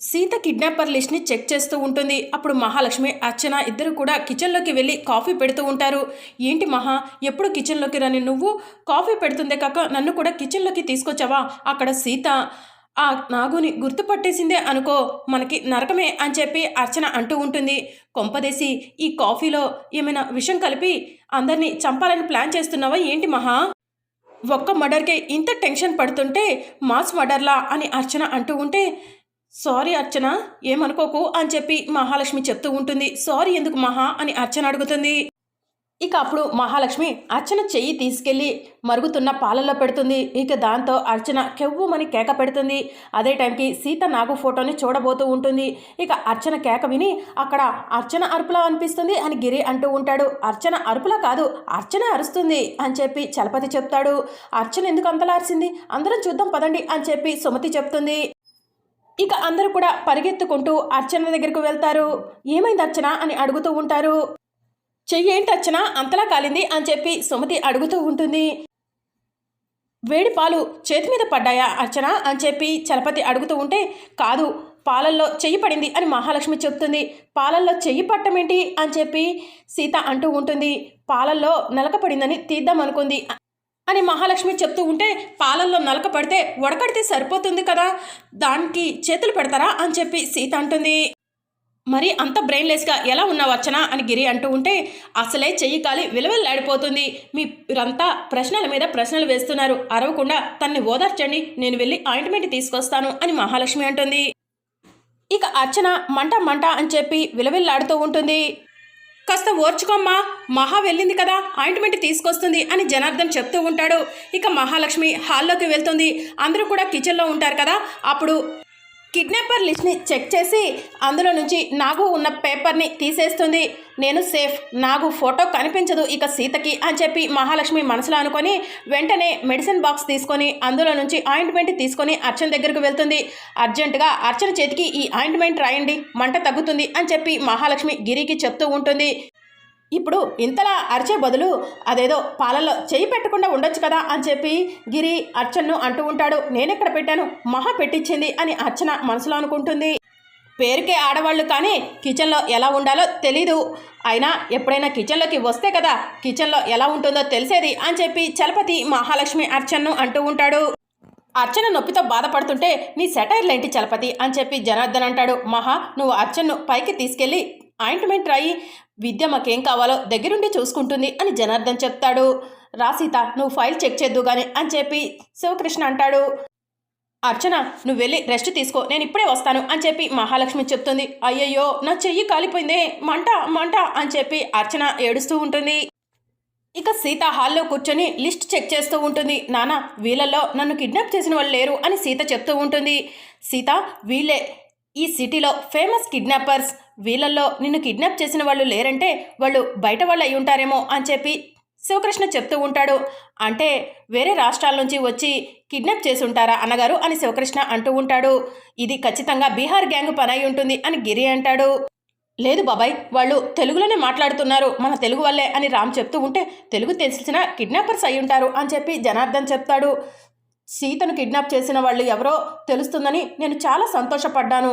Sita kidnapper లిస్ట్ని check చేస్తూ ఉంటుంది. అప్పుడు మహాలక్ష్మి అర్చన ఇద్దరు కూడా కిచెన్లోకి వెళ్ళి కాఫీ పెడుతూ ఉంటారు. ఏంటి మహా ఎప్పుడు కిచెన్లోకి రాని నువ్వు? కాఫీ పెడుతుందే కాక నన్ను కూడా కిచెన్లోకి తీసుకొచ్చావా? అక్కడ సీత ఆ నాగుని గుర్తుపట్టేసిందే అనుకో మనకి నరకమే అని చెప్పి అర్చన అంటూ ఉంటుంది. కొంపదేసి ఈ కాఫీలో ఏమైనా విషం కలిపి అందరినీ చంపాలని ప్లాన్ చేస్తున్నావా ఏంటి మహా? ఒక్క మర్డర్కే ఇంత టెన్షన్ పడుతుంటే మాస్ మర్డర్లా అని అర్చన అంటూ ఉంటే సారీ అర్చన ఏమనుకోకు అని చెప్పి మహాలక్ష్మి చెప్తూ ఉంటుంది. సారీ ఎందుకు మహా అని అర్చన అడుగుతుంది. ఇక అప్పుడు మహాలక్ష్మి అర్చన చెయ్యి తీసుకెళ్ళి మరుగుతున్న పాలల్లో పెడుతుంది. ఇక దాంతో అర్చన కెవ్వుమని కేక పెడుతుంది. అదే టైంకి సీత నాగు ఫోటోని చూడబోతూ ఉంటుంది. ఇక అర్చన కేక విని అక్కడ అర్చన అరుపులా అనిపిస్తుంది అని గిరి అంటూ ఉంటాడు. అర్చన అరుపులా కాదు అర్చన అరుస్తుంది అని చెప్పి చలపతి చెప్తాడు. అర్చన ఎందుకు అంతలా అరిసింది? అందరం చూద్దాం పదండి అని చెప్పి సుమతి చెప్తుంది. ఇక అందరూ కూడా పరిగెత్తుకుంటూ అర్చన దగ్గరకు వెళ్తారు. ఏమైంది అర్చన అని అడుగుతూ ఉంటారు. చెయ్యి ఏంటి అర్చన? అంతలా కాలింది అని చెప్పి సుమతి అడుగుతూ ఉంటుంది. వేడి పాలు చేతి మీద పడ్డాయా అర్చన అని చెప్పి చలపతి అడుగుతూ ఉంటే కాదు పాలల్లో చెయ్యి పడింది అని మహాలక్ష్మి చెప్తుంది. పాలల్లో చెయ్యి పట్టమేంటి అని చెప్పి సీత అంటూ ఉంటుంది. పాలల్లో నలక పడిందని తీద్దాం అనుకుంది అని మహాలక్ష్మి చెప్తూ ఉంటే పాలల్లో నలక పడితే వడకడితే సరిపోతుంది కదా? దానికి చేతులు పెడతారా? అని చెప్పి సీత అంటుంది. మరి అంత బ్రెయిన్లెస్గా ఎలా ఉన్నావు అర్చన? అని గిరి అంటూ ఉంటే అసలే చెయ్యి కాలి విలువలాడిపోతుంది మీరంతా ప్రశ్నల మీద ప్రశ్నలు వేస్తున్నారు. అరవకుండా తన్ని ఓదార్చండి. నేను వెళ్ళి ఆయింట్మెంట్ తీసుకొస్తాను అని మహాలక్ష్మి అంటుంది. ఇక అర్చన మంట మంట అని చెప్పి విలవిల్లాడుతూ ఉంటుంది. కాస్త ఓర్చుకోమ్మా. మహా వెళ్ళింది కదా. ఆయింట్మెంట్ తీసుకొస్తుంది అని జనార్దన్ చెప్తూ ఉంటాడు. ఇక మహాలక్ష్మి హాల్లోకి వెళ్తుంది. అందరూ కూడా కిచెన్లో ఉంటారు కదా. అప్పుడు కిడ్నాపర్ లిస్ట్ని చెక్ చేసి అందులో నుంచి నాగు ఉన్న పేపర్ని తీసేస్తుంది. నేను సేఫ్ నాగు ఫోటో కనిపించదు ఇక సీతకి అని చెప్పి మహాలక్ష్మి మనసులో అనుకొని వెంటనే మెడిసిన్ బాక్స్ తీసుకొని అందులో నుంచి ఆయింట్మెంట్ తీసుకొని అర్చన దగ్గరకు వెళ్తుంది. అర్జెంటుగా అర్చన చేతికి ఈ ఆయింట్మెంట్ రాయండి మంట తగ్గుతుంది అని చెప్పి మహాలక్ష్మి గిరికి చెప్తూ ఉంటుంది. ఇప్పుడు ఇంతలా అరిచే బదులు అదేదో పాలల్లో చేయి పెట్టకుండా ఉండొచ్చు కదా అని చెప్పి గిరి అర్చన్ను అంటూ ఉంటాడు. నేనెక్కడ పెట్టాను? మహా పెట్టించింది అని అర్చన మనసులో అనుకుంటుంది. పేరుకే ఆడవాళ్ళు కానీ కిచెన్లో ఎలా ఉండాలో తెలీదు. అయినా ఎప్పుడైనా కిచెన్లోకి వస్తే కదా కిచెన్లో ఎలా ఉంటుందో తెలిసేది అని చెప్పి చలపతి మహాలక్ష్మి అర్చన్ను అంటూ ఉంటాడు. అర్చన నొప్పితో బాధపడుతుంటే నీ సెటైర్లేంటి చలపతి? అని చెప్పి జనార్దన్ అంటాడు. మహా నువ్వు అర్చన్ను పైకి తీసుకెళ్ళి ఆయింట్మెంట్ రాయి. విద్య మాకేం కావాలో దగ్గరుండి చూసుకుంటుంది అని జనార్దన్ చెప్తాడు. రాసీత నువ్వు ఫైల్ చెక్ చేద్దు గాని అని చెప్పి శివకృష్ణ అంటాడు. అర్చన నువ్వు వెళ్ళి రెస్ట్ తీసుకో నేను ఇప్పుడే వస్తాను అని చెప్పి మహాలక్ష్మి చెప్తుంది. అయ్యయ్యో నా చెయ్యి కాలిపోయిందే మంట మంట అని చెప్పి అర్చన ఏడుస్తూ ఉంటుంది. ఇక సీత హాల్లో కూర్చొని లిస్ట్ చెక్ చేస్తూ ఉంటుంది. నానా వీళ్ళల్లో నన్ను కిడ్నాప్ చేసిన వాళ్ళు లేరు అని సీత చెప్తూ ఉంటుంది. సీత వీళ్ళే ఈ సిటీలో ఫేమస్ కిడ్నాపర్స్ వీళ్ళల్లో నిన్ను కిడ్నాప్ చేసిన వాళ్ళు లేరంటే వాళ్ళు బయట వాళ్ళు అయి ఉంటారేమో అని చెప్పి శివకృష్ణ చెప్తూ ఉంటాడు. అంటే వేరే రాష్ట్రాల నుంచి వచ్చి కిడ్నాప్ చేసి ఉంటారా అన్నగారు అని శివకృష్ణ అంటూ ఉంటాడు. ఇది ఖచ్చితంగా బీహార్ గ్యాంగ్ పని అయి ఉంటుంది అని గిరి అంటాడు. లేదు బాబాయ్ వాళ్ళు తెలుగులోనే మాట్లాడుతున్నారు మన తెలుగు వల్లే అని రామ్ చెప్తూ ఉంటే తెలుగు తెలిసిన కిడ్నాపర్స్ అయి ఉంటారు అని చెప్పి జనార్దన్ చెప్తాడు. సీతను కిడ్నాప్ చేసిన వాళ్ళు ఎవరో తెలుస్తుందని నేను చాలా సంతోషపడ్డాను.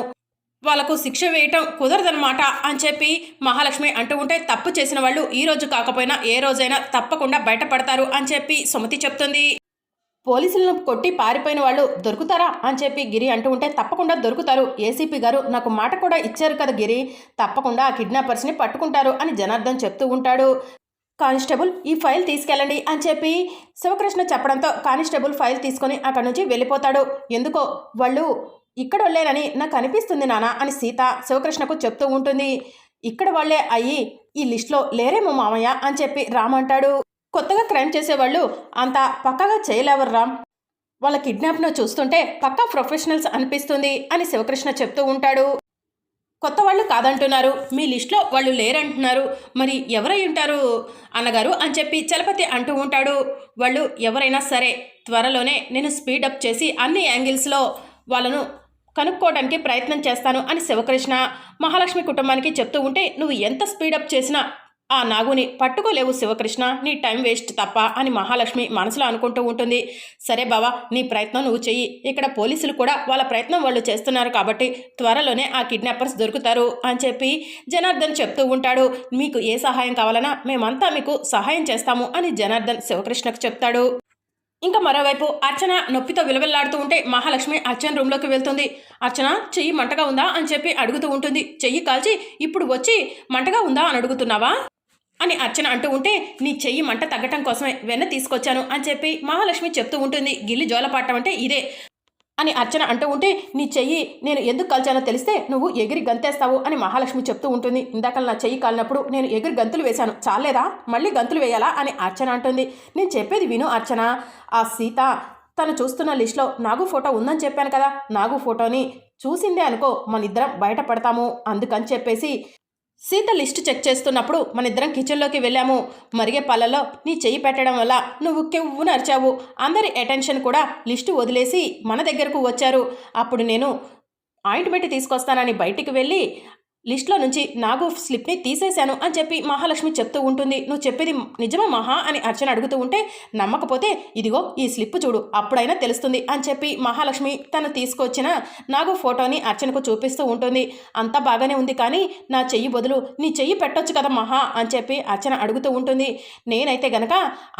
వాళ్ళకు శిక్ష వేయటం కుదరదనమాట అని చెప్పి మహాలక్ష్మి అంటూ ఉంటే తప్పు చేసిన వాళ్ళు ఈ రోజు కాకపోయినా ఏ రోజైనా తప్పకుండా బయటపడతారు అని చెప్పి సుమతి చెప్తుంది. పోలీసులను కొట్టి పారిపోయిన వాళ్ళు దొరుకుతారా అని చెప్పి గిరి అంటూ ఉంటే తప్పకుండా దొరుకుతారు. ఏసీపీ గారు నాకు మాట కూడా ఇచ్చారు కదా గిరి తప్పకుండా ఆ కిడ్నాపర్స్ని పట్టుకుంటారు అని జనార్దన్ చెప్తూ ఉంటాడు. కానిస్టేబుల్ ఈ ఫైల్ తీసుకెళ్ళండి అని చెప్పి శివకృష్ణ చెప్పడంతో కానిస్టేబుల్ ఫైల్ తీసుకొని అక్కడి నుంచి వెళ్ళిపోతాడు. ఎందుకో? వాళ్ళు ఇక్కడ వాళ్ళేనని నాకు అనిపిస్తుంది నానా అని సీత శివకృష్ణకు చెప్తూ ఉంటుంది. ఇక్కడ వాళ్ళే అయ్యి ఈ లిస్ట్లో లేరేమో మామయ్య అని చెప్పి రామ్ అంటాడు. కొత్తగా క్రైమ్ చేసేవాళ్ళు అంత పక్కగా చేయలేవరు రామ్ వాళ్ళ కిడ్నాప్ను చూస్తుంటే పక్కా ప్రొఫెషనల్స్ అనిపిస్తుంది అని శివకృష్ణ చెప్తూ ఉంటాడు. కొత్త వాళ్ళు కాదంటున్నారు. మీ లిస్ట్లో వాళ్ళు లేరంటున్నారు. మరి ఎవరై ఉంటారు? అన్నగారు అని చెప్పి చలపతి అంటూ ఉంటాడు. వాళ్ళు ఎవరైనా సరే త్వరలోనే నేను స్పీడప్ చేసి అన్ని యాంగిల్స్లో వాళ్ళను కనుక్కోవడానికి ప్రయత్నం చేస్తాను అని శివకృష్ణ మహాలక్ష్మి కుటుంబానికి చెప్తూ ఉంటే నువ్వు ఎంత స్పీడప్ చేసినా ఆ నాగుని పట్టుకోలేవు శివకృష్ణ నీ టైం వేస్ట్ తప్ప అని మహాలక్ష్మి మనసులో అనుకుంటూ ఉంటుంది. సరే బావా నీ ప్రయత్నం నువ్వు చెయ్యి. ఇక్కడ పోలీసులు కూడా వాళ్ళ ప్రయత్నం వాళ్ళు చేస్తున్నారు కాబట్టి త్వరలోనే ఆ కిడ్నాపర్స్ దొరుకుతారు అని చెప్పి జనార్దన్ చెప్తూ ఉంటాడు. మీకు ఏ సహాయం కావాలన్నా మేమంతా మీకు సహాయం చేస్తాము అని జనార్దన్ శివకృష్ణకు చెప్తాడు. ఇంకా మరోవైపు అర్చన నొప్పితో విలవిల్లాడుతూ ఉంటే మహాలక్ష్మి అర్చన రూమ్లోకి వెళ్తుంది. అర్చన చెయ్యి మంటగా ఉందా అని చెప్పి అడుగుతూ ఉంటుంది. చెయ్యి కాల్చి ఇప్పుడు వచ్చి మంటగా ఉందా అని అడుగుతున్నావా? అని అర్చన అంటూ ఉంటే నీ చెయ్యి మంట తగ్గటం కోసమే వెన్న తీసుకొచ్చాను అని చెప్పి మహాలక్ష్మి చెప్తూ ఉంటుంది. గిల్లి జోలపాటం అంటే ఇదే అని అర్చన అంటూ ఉంటే నీ చెయ్యి నేను ఎందుకు కాల్చానో తెలిస్తే నువ్వు ఎగిరి గంతేస్తావు అని మహాలక్ష్మి చెప్తూ ఉంటుంది. ఇందాక నా చెయ్యి కాలినప్పుడు నేను ఎగిరి గంతులు వేశాను. చాలేదా? మళ్ళీ గంతులు వేయాలా? అని అర్చన అంటుంది. నేను చెప్పేది విను అర్చన. ఆ సీత తను చూస్తున్న లిస్ట్లో నాగు ఫోటో ఉందని చెప్పాను కదా. నాగు ఫోటోని చూసిందే అనుకో మన ఇద్దరం బయటపడతాము. అందుకని చెప్పేసి సీత లిస్టు చెక్ చేస్తున్నప్పుడు మన ఇద్దరం కిచెన్లోకి వెళ్ళాము. మరిగే పళ్ళలో నీ చెయ్యి పెట్టడం వల్ల నువ్వు కెవ్వు నరిచావు. అందరి అటెన్షన్ కూడా లిస్టు వదిలేసి మన దగ్గరకు వచ్చారు. అప్పుడు నేను ఆయింట్మెంట్ తీసుకొస్తానని బయటికి వెళ్ళి లిస్ట్లో నుంచి నాగు స్లిప్ని తీసేశాను అని చెప్పి మహాలక్ష్మి చెప్తూ ఉంటుంది. నువ్వు చెప్పేది నిజమా మహా అని అర్చన అడుగుతూ ఉంటే నమ్మకపోతే ఇదిగో ఈ స్లిప్ చూడు అప్పుడైనా తెలుస్తుంది అని చెప్పి మహాలక్ష్మి తను తీసుకొచ్చిన నాగు ఫోటోని అర్చనకు చూపిస్తూ ఉంటుంది. అంతా బాగానే ఉంది కానీ నా చెయ్యి బదులు నీ చెయ్యి పెట్టొచ్చు కదా మహా అని చెప్పి అర్చన అడుగుతూ ఉంటుంది. నేనైతే గనక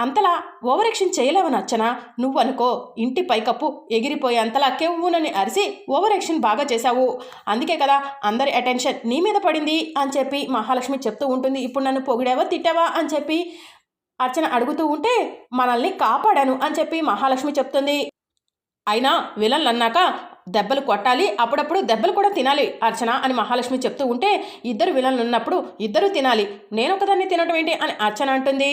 అంతలా ఓవరాక్షన్ చేయలేవని అర్చన నువ్వు అనుకో ఇంటి పైకప్పు ఎగిరిపోయే అంతలా కెవ్వునని అరిసి ఓవరాక్షన్ బాగా చేశావు. అందుకే కదా అందరి అటెన్షన్ నీ మీద పడింది అని చెప్పి మహాలక్ష్మి చెప్తూ ఉంటుంది. ఇప్పుడు నన్ను పొగిడావా తిట్టావా అని చెప్పి అర్చన అడుగుతూ ఉంటే మనల్ని కాపాడాను అని చెప్పి మహాలక్ష్మి చెప్తుంది. అయినా విలన్లు అన్నాక దెబ్బలు కొట్టాలి అప్పుడప్పుడు దెబ్బలు కూడా తినాలి అర్చన అని మహాలక్ష్మి చెప్తూ ఉంటే ఇద్దరు విలన్లు ఉన్నప్పుడు ఇద్దరు తినాలి నేను ఒకదాన్ని తినటం ఏంటి అని అర్చన అంటుంది.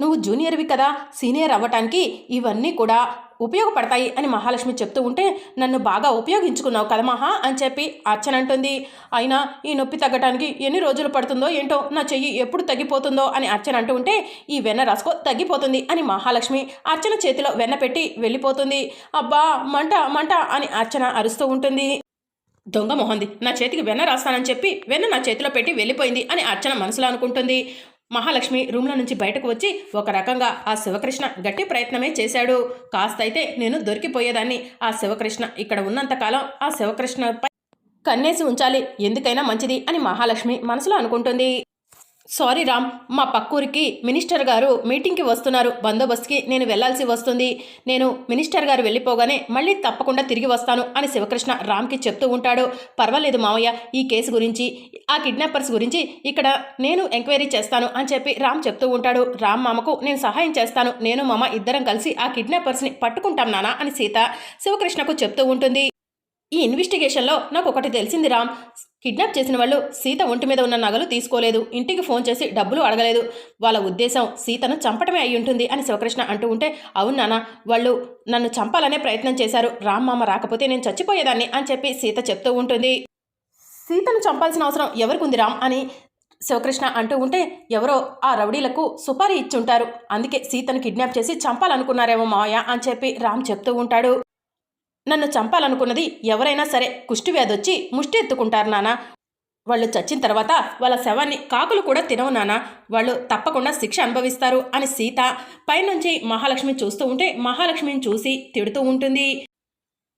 నువ్వు జూనియర్వి కదా సీనియర్ అవ్వటానికి ఇవన్నీ కూడా ఉపయోగపడతాయి అని మహాలక్ష్మి చెప్తూ ఉంటే నన్ను బాగా ఉపయోగించుకున్నావు కదా మహా అని చెప్పి అర్చన అంటుంది. అయినా ఈ నొప్పి తగ్గటానికి ఎన్ని రోజులు పడుతుందో ఏంటో నా చెయ్యి ఎప్పుడు తగ్గిపోతుందో అని అర్చన అంటూ ఉంటే ఈ వెన్న రాసుకో తగ్గిపోతుంది అని మహాలక్ష్మి అర్చన చేతిలో వెన్న పెట్టి వెళ్ళిపోతుంది. అబ్బా మంట మంట అని అర్చన అరుస్తూ ఉంటుంది. దొంగ మొహంది నా చేతికి వెన్న రాస్తానని చెప్పి వెన్న నా చేతిలో పెట్టి వెళ్ళిపోయింది అని అర్చన మనసులో అనుకుంటుంది. మహాలక్ష్మి రూమ్లో నుంచి బయటకు వచ్చి ఒక రకంగా ఆ శివకృష్ణ గట్టి ప్రయత్నమే చేశాడు. కాస్త అయితే నేను దొరికిపోయేదాన్ని. ఆ శివకృష్ణ ఇక్కడ ఉన్నంతకాలం ఆ శివకృష్ణపై కన్నేసి ఉంచాలి. ఎందుకైనా మంచిది అని మహాలక్ష్మి మనసులో అనుకుంటుంది. సారీ రామ్ మా పక్కూరికి మినిస్టర్ గారు మీటింగ్కి వస్తున్నారు. బందోబస్తుకి నేను వెళ్ళాల్సి వస్తుంది. నేను మినిస్టర్ గారు వెళ్ళిపోగానే మళ్ళీ తప్పకుండా తిరిగి వస్తాను అని శివకృష్ణ రామ్కి చెప్తూ ఉంటాడు. పర్వాలేదు మావయ్య ఈ కేసు గురించి ఆ కిడ్నాపర్స్ గురించి ఇక్కడ నేను ఎంక్వైరీ చేస్తాను అని చెప్పి రామ్ చెప్తూ ఉంటాడు. రామ్ మామకు నేను సహాయం చేస్తాను. నేను మామ ఇద్దరం కలిసి ఆ కిడ్నాపర్స్ని పట్టుకుంటాం నానా అని సీత శివకృష్ణకు చెప్తూ ఉంటుంది. ఈ ఇన్వెస్టిగేషన్లో నాకు ఒకటి తెలిసింది రామ్ కిడ్నాప్ చేసిన వాళ్ళు సీత ఒంటి మీద ఉన్న నగలు తీసుకోలేదు. ఇంటికి ఫోన్ చేసి డబ్బులు అడగలేదు. వాళ్ళ ఉద్దేశం సీతను చంపటమే అయి ఉంటుంది అని శివకృష్ణ అంటూ ఉంటే అవును నాన్న వాళ్ళు నన్ను చంపాలనే ప్రయత్నం చేశారు. రామ్ మామ రాకపోతే నేను చచ్చిపోయేదాన్ని అని చెప్పి సీత చెప్తూ ఉంటుంది. సీతను చంపాల్సిన అవసరం ఎవరికి ఉంది రామ్ అని శివకృష్ణ అంటూ ఉంటే ఎవరో ఆ రౌడీలకు సుపారీ ఇచ్చుంటారు. అందుకే సీతను కిడ్నాప్ చేసి చంపాలనుకున్నారేమో మావయ్య అని చెప్పి రామ్ చెప్తూ ఉంటాడు. నన్ను చంపాలనుకున్నది ఎవరైనా సరే కుష్టివ్యాధొచ్చి వ్యాధి వచ్చి ముష్టి ఎత్తుకుంటారు నానా. వాళ్ళు చచ్చిన తర్వాత వాళ్ళ శవాన్ని కాకులు కూడా తినవు నానా. వాళ్ళు తప్పకుండా శిక్ష అనుభవిస్తారు అని సీత పైనుంచి మహాలక్ష్మి చూస్తూ ఉంటే మహాలక్ష్మిని చూసి తిడుతూ ఉంటుంది.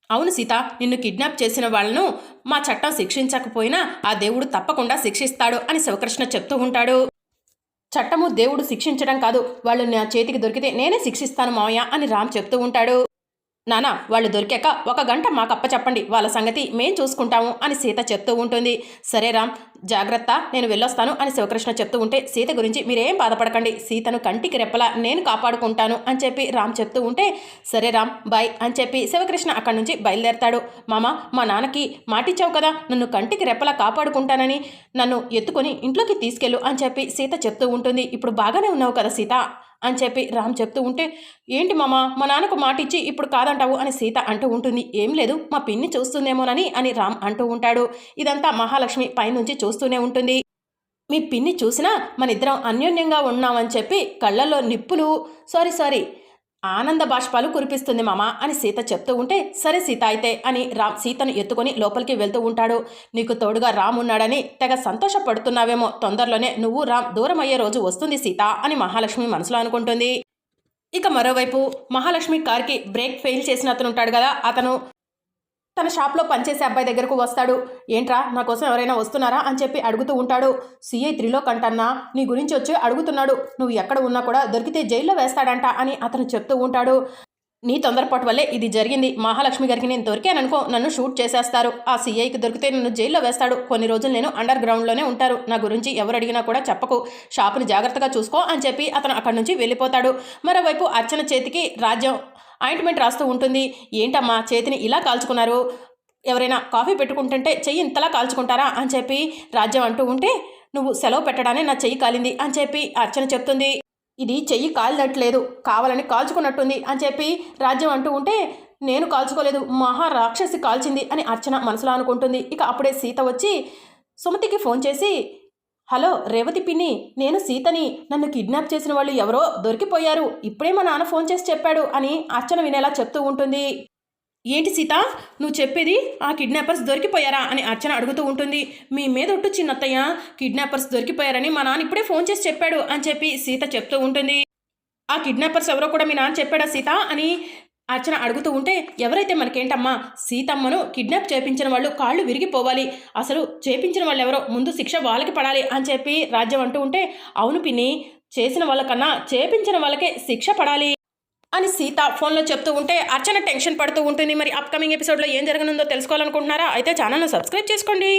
అవును సీత నిన్ను కిడ్నాప్ చేసిన వాళ్ళను మా చట్టం శిక్షించకపోయినా ఆ దేవుడు తప్పకుండా శిక్షిస్తాడు అని శివకృష్ణ చెప్తూ ఉంటాడు. చట్టము దేవుడు శిక్షించడం కాదు వాళ్ళు నా చేతికి దొరికితే నేనే శిక్షిస్తాను మావయ్య అని రామ్ చెప్తూ ఉంటాడు. నానా వాళ్ళు దొరికాక ఒక గంట మాకు అప్పచెప్పండి వాళ్ళ సంగతి మేం చూసుకుంటాము అని సీత చెప్తూ ఉంటుంది. సరే రామ్ జాగ్రత్త నేను వెళ్ళొస్తాను అని శివకృష్ణ చెప్తూ ఉంటే సీత గురించి మీరేం బాధపడకండి సీతను కంటికి రెప్పలా నేను కాపాడుకుంటాను అని చెప్పి రామ్ చెప్తూ ఉంటే సరే రామ్ బాయ్ అని చెప్పి శివకృష్ణ అక్కడి నుంచి బయలుదేరతాడు. మామ మా నాన్నకి మాటిచ్చావు కదా నన్ను కంటికి రెప్పలా కాపాడుకుంటానని నన్ను ఎత్తుకొని ఇంట్లోకి తీసుకెళ్ళు అని చెప్పి సీత చెప్తూ ఉంటుంది. ఇప్పుడు బాగానే ఉన్నావు కదా సీత? అని చెప్పి రామ్ చెప్తూ ఉంటే ఏంటి మామ మా నాన్నకు మాట ఇచ్చి ఇప్పుడు కాదంటావు అని సీత అంటూ ఉంటుంది. ఏం లేదు మా పిన్ని చూస్తుందేమోనని అని రామ్ అంటూ ఉంటాడు. ఇదంతా మహాలక్ష్మి పైనుంచి చూస్తూనే ఉంటుంది. మీ పిన్ని చూసినా మన ఇద్దరం అన్యోన్యంగా ఉన్నామని చెప్పి కళ్ళల్లో నిప్పులు. Sorry sorry. ఆనంద బాష్పాలు కురిపిస్తుంది మామ అని సీత చెప్తూ ఉంటే సరే సీత అయితే అని రామ్ సీతను ఎత్తుకొని లోపలికి వెళ్తూ ఉంటాడు. నీకు తోడుగా రామ్ ఉన్నాడని తెగ సంతోషపడుతున్నావేమో తొందరలోనే నువ్వు రామ్ దూరం అయ్యే రోజు వస్తుంది సీత అని మహాలక్ష్మి మనసులో అనుకుంటుంది. ఇక మరోవైపు మహాలక్ష్మి కార్కి బ్రేక్ ఫెయిల్ చేసిన అతను ఉంటాడు కదా అతను తన షాప్లో పనిచేసే అబ్బాయి దగ్గరకు వస్తాడు. ఏంట్రా నా కోసం ఎవరైనా వస్తున్నారా? అని చెప్పి అడుగుతూ ఉంటాడు. సిఐ త్రిలోక్ అంటన్నా నీ గురించి వచ్చి అడుగుతున్నాడు. నువ్వు ఎక్కడ ఉన్నా కూడా దొరికితే జైల్లో వేస్తాడంట అని అతను చెప్తూ ఉంటాడు. నీ తొందరపాటు వల్లే ఇది జరిగింది. మహాలక్ష్మి గారికి నేను దొరికాననుకో నన్ను షూట్ చేసేస్తారు. ఆ సీఐకి దొరికితే నన్ను జైల్లో వేస్తాడు. కొన్ని రోజులు నేను అండర్ గ్రౌండ్లోనే ఉంటారు. నా గురించి ఎవరు అడిగినా కూడా చెప్పకు. షాపుని జాగ్రత్తగా చూసుకో అని చెప్పి అతను అక్కడి నుంచి వెళ్ళిపోతాడు. మరోవైపు అర్చన చేతికి రాజ్యం ఆయింట్మెంట్ రాస్తూ ఉంటుంది. ఏంటమ్మా చేతిని ఇలా కాల్చుకున్నారు? ఎవరైనా కాఫీ పెట్టుకుంటుంటే చెయ్యి ఇంతలా కాల్చుకుంటారా? అని చెప్పి రాజ్యం అంటూ ఉంటే నువ్వు సెలవు పెట్టడానే నా చెయ్యి కాలింది అని చెప్పి అర్చన చెప్తుంది. ఇది చెయ్యి కాలినట్లేదు కావాలని కాల్చుకున్నట్టుంది అని చెప్పి రాజ్యం అంటూ ఉంటే నేను కాల్చుకోలేదు మహా రాక్షసి కాల్చింది అని అర్చన మనసులో అనుకుంటుంది. ఇక అప్పుడే సీత వచ్చి సుమతికి ఫోన్ చేసి హలో రేవతి పిన్ని నేను సీతని. నన్ను కిడ్నాప్ చేసిన వాళ్ళు ఎవరో దొరికిపోయారు. ఇప్పుడే మా నాన్న ఫోన్ చేసి చెప్పాడు అని అర్చన వినేలా చెప్తూ ఉంటుంది. ఏంటి సీత? నువ్వు చెప్పేది ఆ కిడ్నాపర్స్ దొరికిపోయారా అని అర్చన అడుగుతూ ఉంటుంది. మీ మీద ఒట్టు చిన్నత్తయ్య. కిడ్నాపర్స్ దొరికిపోయారని మా నాన్న ఇప్పుడే ఫోన్ చేసి చెప్పాడు అని చెప్పి సీత చెప్తూ ఉంటుంది. ఆ కిడ్నాపర్స్ ఎవరో కూడా మీ నాన్న చెప్పాడా సీత అని అర్చన అడుగుతూ ఉంటే ఎవరైతే మనకేంటమ్మా సీతమ్మను కిడ్నాప్ చేపించిన వాళ్ళు కాళ్ళు విరిగిపోవాలి అసలు చేపించిన వాళ్ళు ఎవరో ముందు శిక్ష వాళ్ళకి పడాలి అని చెప్పి రాజ్యం అంటూ ఉంటే అవును పిన్ని చేసిన వాళ్ళకన్నా చేపించిన వాళ్ళకే శిక్ష పడాలి అని సీత ఫోన్లో చెప్తూ ఉంటే అర్చన టెన్షన్ పడుతూ ఉంటుంది. మరి అప్కమింగ్ ఎపిసోడ్లో ఏం జరగనుందో తెలుసుకోవాలనుకుంటున్నారా? అయితే ఛానల్ను సబ్స్క్రైబ్ చేసుకోండి.